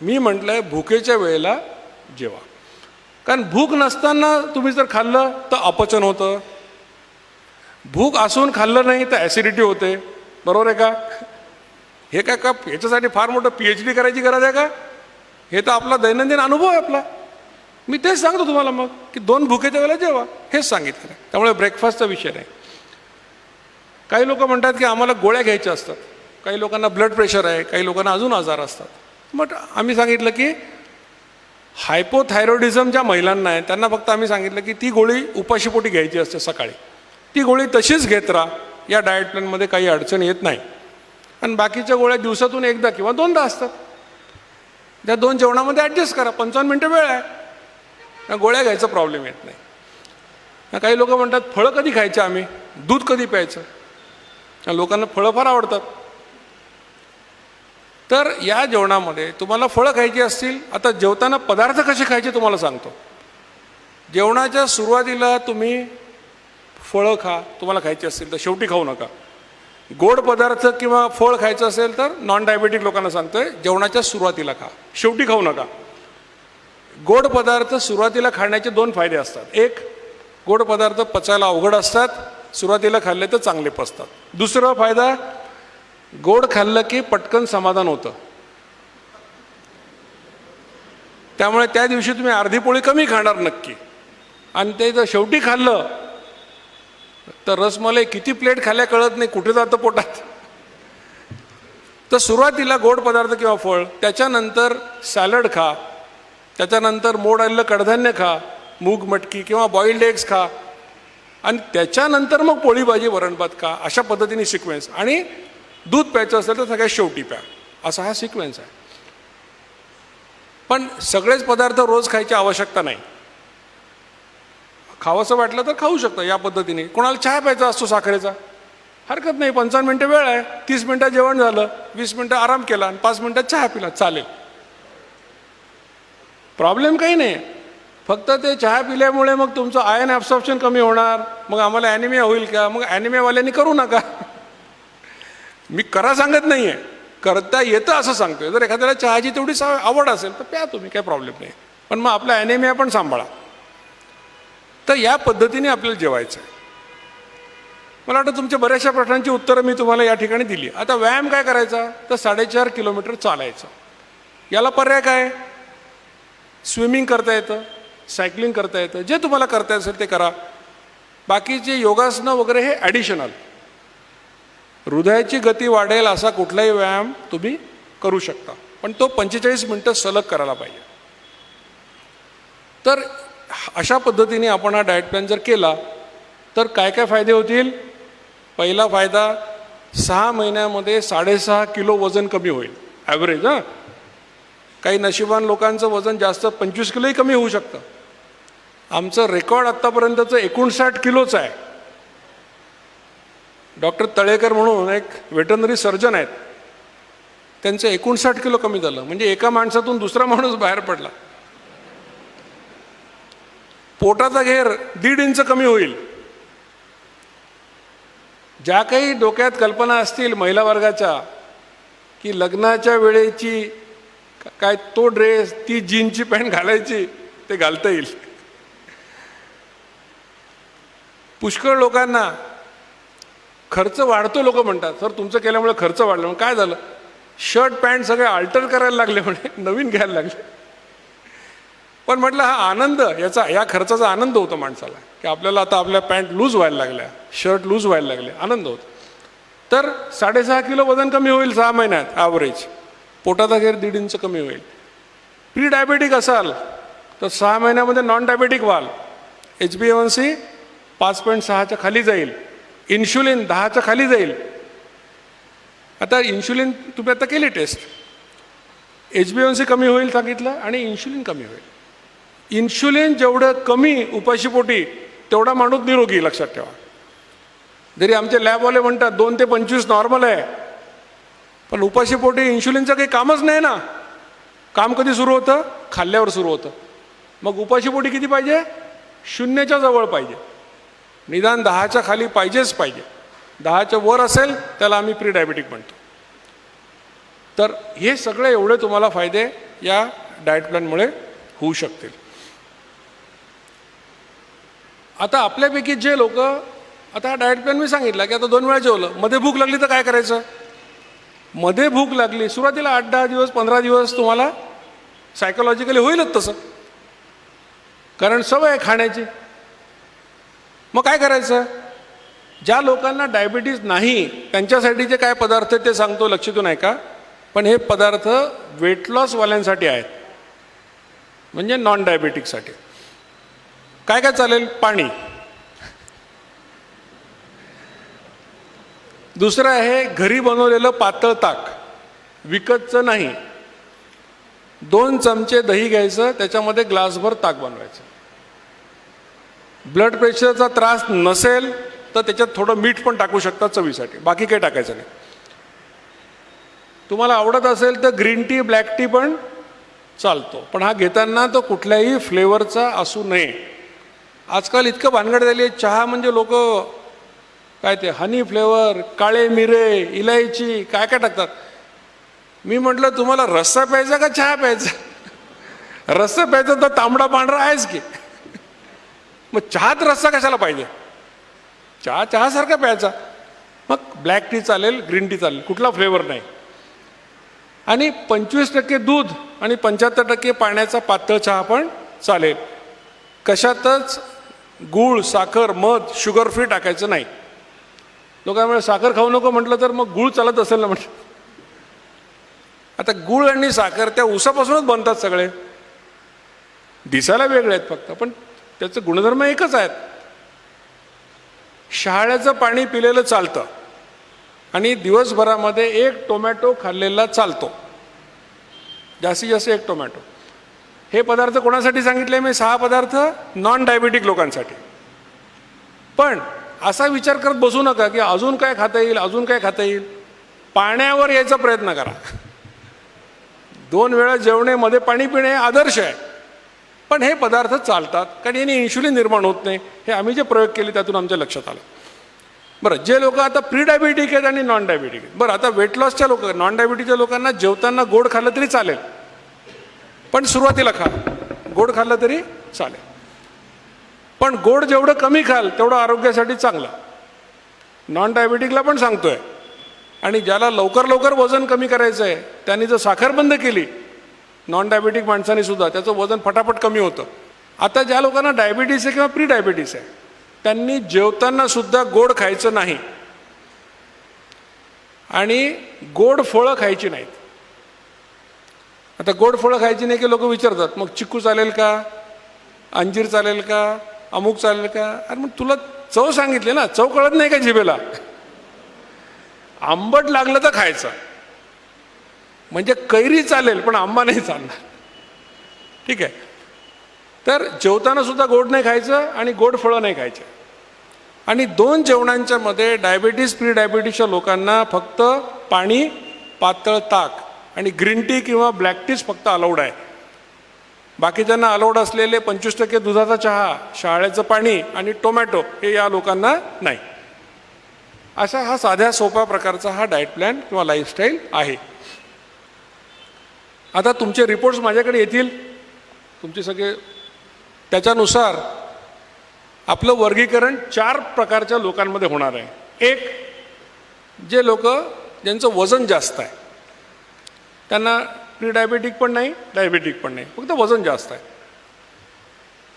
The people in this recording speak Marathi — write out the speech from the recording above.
मी म्हटलंय भुकेच्या वेळेला जेवा. कारण भूक नसताना तुम्ही जर खाल्लं तर अपचन होतं. भूक असून खाल्लं नाही तर ॲसिडिटी होते. बरोबर आहे का? हे काय का याच्यासाठी फार मोठं पी एच डी करायची गरज आहे का? हे तर आपला दैनंदिन अनुभव आहे आपला. मी तेच सांगतो तुम्हाला मग की दोन भुकेच्या वेळेला जेवा. हेच सांगितलं त्यामुळे ब्रेकफास्टचा विषय नाही. काही लोक म्हणतात की आम्हाला गोळ्या घ्यायच्या असतात. काही लोकांना ब्लड प्रेशर आहे. काही लोकांना अजून आजार असतात. मग आम्ही सांगितलं की हायपोथायरॉइडिझम ज्या महिलांना आहे त्यांना फक्त आम्ही सांगितलं की ती गोळी उपाशीपोटी घ्यायची असते सकाळी. ती गोळी तशीच घेत राहा. या डाएट प्लॅनमध्ये काही अडचण येत नाही. आणि बाकीच्या गोळ्या दिवसातून एकदा किंवा दोनदा असतात. त्या दोन जेवणामध्ये ॲडजस्ट करा. पंचावन्न मिनटं वेळ आहे. गोळ्या घ्यायचा प्रॉब्लेम येत नाही. काही लोक म्हणतात फळं कधी खायचं आम्ही? दूध कधी प्यायचं? लोकांना फळं फार आवडतात. तर या जेवणामध्ये तुम्हाला फळं खायची असतील आता जेवताना पदार्थ कसे खायचे तुम्हाला सांगतो. जेवणाच्या सुरुवातीला तुम्ही फळं खा तुम्हाला खायची असतील तर शेवटी खाऊ नका. गोड पदार्थ किंवा फळ खायचं असेल तर नॉन डायबेटिक लोकांना सांगतोय जेवणाच्या सुरुवातीला खा शेवटी खाऊ नका. गोड पदार्थ सुरुवातीला खाण्याचे दोन फायदे असतात. एक गोड पदार्थ पचायला अवघड असतात सुरुवातीला खाल्ले तर चांगले पचतात. दुसरा फायदा गोड खाल्लं की पटकन समाधान होतं. त्यामुळे त्या दिवशी तुम्ही अर्धी पोळी कमी खाणार नक्की. आणि ते जर शेवटी खाल्लं तर रसमलाई किती प्लेट खाल्ल्या कळत नाही कुठे जातं पोटात. तर सुरुवातीला गोड पदार्थ किंवा फळ त्याच्यानंतर सॅलड खा त्याच्यानंतर मोड आलेलं कडधान्य खा मूग मटकी किंवा बॉइल्ड एग्स खा आणि त्याच्यानंतर मग पोळी भाजी वरणभात खा अशा पद्धतीने सिक्वेन्स आणि दूध प्यायचं असेल तर सगळ्यात शेवटी प्या. असा हा सिक्वेन्स आहे. पण सगळेच पदार्थ रोज खायची आवश्यकता नाही. खावंसं वाटलं तर खाऊ शकतं या पद्धतीने. कोणाला चहा प्यायचा असतो साखरेचा? हरकत नाही. पंचावन्न मिनटं वेळ आहे. तीस मिनटं जेवण झालं वीस मिनटं आराम केला आणि पाच मिनटात चहा पिला चालेल. प्रॉब्लेम काही नाही. फक्त ते चहा पिल्यामुळे मग तुमचं आयन ॲब्सॉप्शन कमी होणार. मग आम्हाला ॲनिमिया होईल का? मग ॲनिमियावाल्यांनी करू नका. मी करा सांगत नाही आहे करता येतं असं सांगतोय. जर एखाद्याला चहाची तेवढी सा आवड असेल तर प्या तुम्ही काही प्रॉब्लेम नाही. पण मग आपला ॲनेमिया पण सांभाळा. तर या पद्धतीने आपल्याला जेवायचं आहे मला वाटतं तुमच्या बऱ्याचशा प्रश्नांची उत्तरं मी तुम्हाला या ठिकाणी दिली. आता व्यायाम काय करायचा? तर साडेचार किलोमीटर चालायचं. याला पर्याय काय? स्विमिंग करता येतं सायकलिंग करता येतं. जे तुम्हाला करता असेल ते करा. बाकीचे योगासनं वगैरे हे ॲडिशनल हृदयाची गती वाढेल असा कुठलाही व्यायाम तुम्ही करू शकता. पण तो पंचेचाळीस मिनटं सलग करायला पाहिजे. तर अशा पद्धतीने आपण हा डाएट प्लॅन जर केला तर काय काय फायदे होतील? पहिला फायदा सहा महिन्यामध्ये साडेसहा किलो वजन कमी होईल. ॲव्हरेज हां? काही नशिबान लोकांचं वजन जास्त पंचवीस किलोही कमी होऊ शकतं. आमचं रेकॉर्ड आत्तापर्यंतचं एकोणसाठ किलोचं आहे. डॉक्टर तळेकर म्हणून एक वेटनरी सर्जन आहेत. त्यांचं एकोणसाठ किलो कमी झालं. म्हणजे एका माणसातून दुसरा माणूस बाहेर पडला. पोटाचा घेर दीड इंच कमी होईल. ज्या काही डोक्यात कल्पना असतील महिला वर्गाच्या की लग्नाच्या वेळेची काय तो ड्रेस ती जीनची पॅन्ट घालायची ते घालता येईल. पुष्कळ लोकांना खर्च वाढतो लोक म्हणतात. सर तुमचं केल्यामुळे खर्च वाढला. मग काय झालं? शर्ट पॅन्ट सगळे अल्टर करायला लागले म्हणे. नवीन घ्यायला लागले. पण म्हटलं हा आनंद याचा या खर्चाचा आनंद होतो माणसाला. की आपल्याला आता आपल्या पॅन्ट लूज व्हायला लागल्या शर्ट लूज व्हायला लागले. आनंद होतो. तर साडेसहा किलो वजन कमी होईल सहा महिन्यात ॲव्हरेज पोटाचा घेर दीड इंच कमी होईल. प्री डायबेटिक असाल तर सहा महिन्यामध्ये नॉन डायबेटिक व्हाल H B A one C पाच पॉईंट सहाच्या खाली जाईल. इन्शुलिन दहाच्या खाली जाईल. आता इन्शुलिन तुम्ही आता केली test. H B N C कमी होईल सांगितलं आणि इन्शुलिन कमी होईल. इन्शुलिन जेवढं कमी उपाशीपोटी तेवढा माणूस निरोगी लक्षात ठेवा. जरी आमचे लॅबवाले म्हणतात दोन ते पंचवीस नॉर्मल आहे पण उपाशीपोटी इन्शुलिनचं काही कामच नाही ना. काम कधी सुरू होतं? खाल्ल्यावर सुरू होतं. मग उपाशीपोटी किती पाहिजे? शून्याच्या जवळ पाहिजे. निदान दहाच्या खाली पाहिजेच पाहिजे. दहाच्या वर असेल त्याला आम्ही प्री डायबेटिक म्हणतो. तर हे सगळे एवढे तुम्हाला फायदे या डाएट प्लॅनमुळे होऊ शकतील. आता आपल्यापैकी जे लोक आता हा डाएट प्लॅन मी सांगितलं की आता दोन वेळा जेवलं मध्ये भूक लागली तर काय करायचं? मध्ये भूक लागली सुरुवातीला आठ दहा दिवस पंधरा दिवस तुम्हाला सायकोलॉजिकली होईलच तसं. कारण सवय आहे खाण्याची. मग काय करायचं? ज्या लोकांना डायबिटीज नाही त्यांच्यासाठी जे काय पदार्थ ते सांगतो लक्षातून आहे का पण हे पदार्थ वेट लॉसवाल्यांसाठी आहेत. म्हणजे नॉन डायबेटिकसाठी काय काय चालेल? पाणी. दुसरं आहे घरी बनवलेलं पातळ ताक. विकतचं नाही. दोन चमचे दही घ्यायचं त्याच्यामध्ये ग्लासभर ताक बनवायचं. ब्लड प्रेशरचा त्रास नसेल तर त्याच्यात थोडं मीठ पण टाकू शकता चवीसाठी. बाकी काही टाकायचं नाही. तुम्हाला आवडत असेल तर ग्रीन टी ब्लॅक टी पण चालतो. पण हा घेताना तो कुठल्याही फ्लेवरचा असू नये. आजकाल इतकं भानगड झाली आहे चहा म्हणजे लोक काय ते हनी फ्लेवर काळे मिरे इलायची काय काय टाकतात? मी म्हटलं तुम्हाला रस्सा प्यायचा का चहा प्यायचा? रस्सा प्यायचा तर तांबडा पांढरा आहेच की? मग चहात रस्सा कशाला पाहिजे? चहा चहासारखा प्यायचा. मग ब्लॅक टी चालेल ग्रीन टी चालेल कुठला फ्लेवर नाही. आणि पंचवीस टक्के दूध आणि पंच्याहत्तर टक्के पाण्याचा पातळ चहा पण चालेल. कशातच गूळ साखर मध शुगर फ्री टाकायचं नाही. लोकांमुळे साखर खाऊ नको म्हटलं तर मग गूळ चालत असेल ना म्हटलं. आता गूळ आणि साखर त्या उसापासूनच बनतात सगळे. दिसायला वेगळे आहेत फक्त पण त्याचे गुणधर्म एकच आहेत. शहाळ्याचं पाणी पिलेलं चालतं. आणि दिवसभरामध्ये एक टोमॅटो खाल्लेला चालतो. जास्तीत जास्त एक टोमॅटो. हे पदार्थ कोणासाठी सांगितले? मी सहा पदार्थ नॉन डायबेटिक लोकांसाठी. पण असा विचार करत बसू नका की अजून काय खाता येईल अजून काय खाता येईल. पाण्यावर यायचा प्रयत्न करा. दोन वेळा जेवणे मध्ये पाणी पिणे आदर्श आहे. पण हे पदार्थ चालतात कारण याने इन्शुलिन निर्माण होत नाही. हे आम्ही जे प्रयोग केले त्यातून आमच्या लक्षात आलं. बरं जे लोक आता प्री डायबिटिक आहेत आणि नॉन डायबिटिक आहेत. बरं आता वेट लॉसच्या लोक नॉन डायबिटीच्या लोकांना जेवताना गोड खाल्लं तरी चालेल. पण सुरुवातीला खा. गोड खाल्लं तरी चालेल. पण गोड जेवढं कमी खाल तेवढं आरोग्यासाठी चांगलं. नॉन डायबिटिकला पण सांगतोय. आणि ज्याला लवकर लवकर वजन कमी करायचं आहे त्यांनी जर साखरबंद केली नॉन डायबेटिक माणसाने सुद्धा त्याचं वजन फटाफट कमी होतं. आता ज्या लोकांना डायबिटीस आहे किंवा प्री डायबिटीस आहे त्यांनी जेवताना सुद्धा गोड खायचं नाही. आणि गोड फळं खायची नाहीत. आता गोड फळं खायची नाही की लोक विचारतात मग चिक्कू चालेल का? अंजीर चालेल का? अमुक चालेल का? अरे मग तुला चव सांगितली ना चव कळत नाही का जिभेला? आंबट लागलं तर खायचं. म्हणजे कैरी चालेल पण आंबा नाही चालणार. ठीक आहे? तर जेवताना सुद्धा गोड नाही खायचं आणि गोड फळं नाही खायचे. आणि दोन जेवणांच्या मध्ये डायबिटीस प्री डायबिटीसच्या लोकांना फक्त पाणी पातळ ताक आणि ग्रीन टी किंवा ब्लॅक टीच फक्त अलाउड आहे. बाकीच्यांना अलाउड असलेले पंचवीस टक्के दुधाचा चहा शाळेचं पाणी आणि टोमॅटो हे या लोकांना नाही. अशा हा साध्या सोपा प्रकारचा हा डाएट प्लॅन किंवा लाईफस्टाईल आहे. आता तुमचे रिपोर्ट्स माझ्याकडे येतील. तुमचे सगळे त्याच्यानुसार आपलं वर्गीकरण चार प्रकारच्या लोकांमध्ये होणार आहे. एक जे लोक ज्यांचं वजन जास्त आहे. त्यांना प्री डायबेटिक पण नाही डायबेटिक पण नाही. फक्त वजन जास्त आहे.